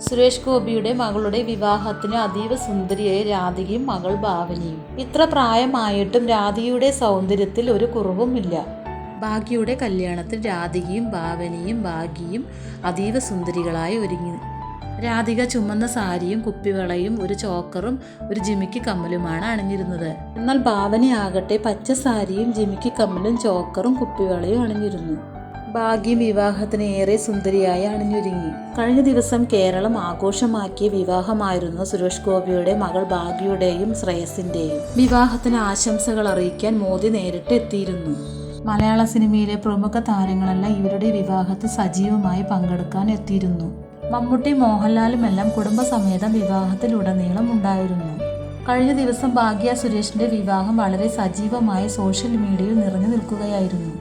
സുരേഷ് ഗോപിയുടെ മകളുടെ വിവാഹത്തിന് അതീവ സുന്ദരിയായ രാധികയും മകൾ ഭാവനയും. ഇത്ര പ്രായമായിട്ടും രാധികയുടെ സൗന്ദര്യത്തിൽ ഒരു കുറവുമില്ല. ഭാഗ്യയുടെ കല്യാണത്തിൽ രാധികയും ഭാവനയും ഭാഗ്യയും അതീവ സുന്ദരികളായി ഒരുങ്ങി. രാധിക ചുമന്ന സാരിയും കുപ്പിവളയും ഒരു ചോക്കറും ഒരു ജിമിക്ക് കമ്മലുമാണ് അണിഞ്ഞിരുന്നത്. എന്നാൽ ഭാവനയാകട്ടെ പച്ച സാരിയും ജിമിക്ക് കമ്മലും ചോക്കറും കുപ്പിവളയും അണിഞ്ഞിരുന്നു. ഭാഗ്യം വിവാഹത്തിന് ഏറെ സുന്ദരിയായി അണിഞ്ഞൊരുങ്ങി. കഴിഞ്ഞ ദിവസം കേരളം ആഘോഷമാക്കിയ വിവാഹമായിരുന്നു സുരേഷ് ഗോപിയുടെ മകൾ ഭാഗ്യയുടെയും ശ്രേയസിന്റെയും. വിവാഹത്തിന് ആശംസകൾ അറിയിക്കാൻ മോദി നേരിട്ട് എത്തിയിരുന്നു. മലയാള സിനിമയിലെ പ്രമുഖ താരങ്ങളെല്ലാം ഇവരുടെ വിവാഹത്തിൽ സജീവമായി പങ്കെടുക്കാൻ എത്തിയിരുന്നു. മമ്മൂട്ടി മോഹൻലാലും എല്ലാം കുടുംബസമേതം വിവാഹത്തിലുടനീളം ഉണ്ടായിരുന്നു. കഴിഞ്ഞ ദിവസം ഭാഗ്യ സുരേഷിന്റെ വിവാഹം വളരെ സജീവമായി സോഷ്യൽ മീഡിയയിൽ നിറഞ്ഞു നിൽക്കുകയായിരുന്നു.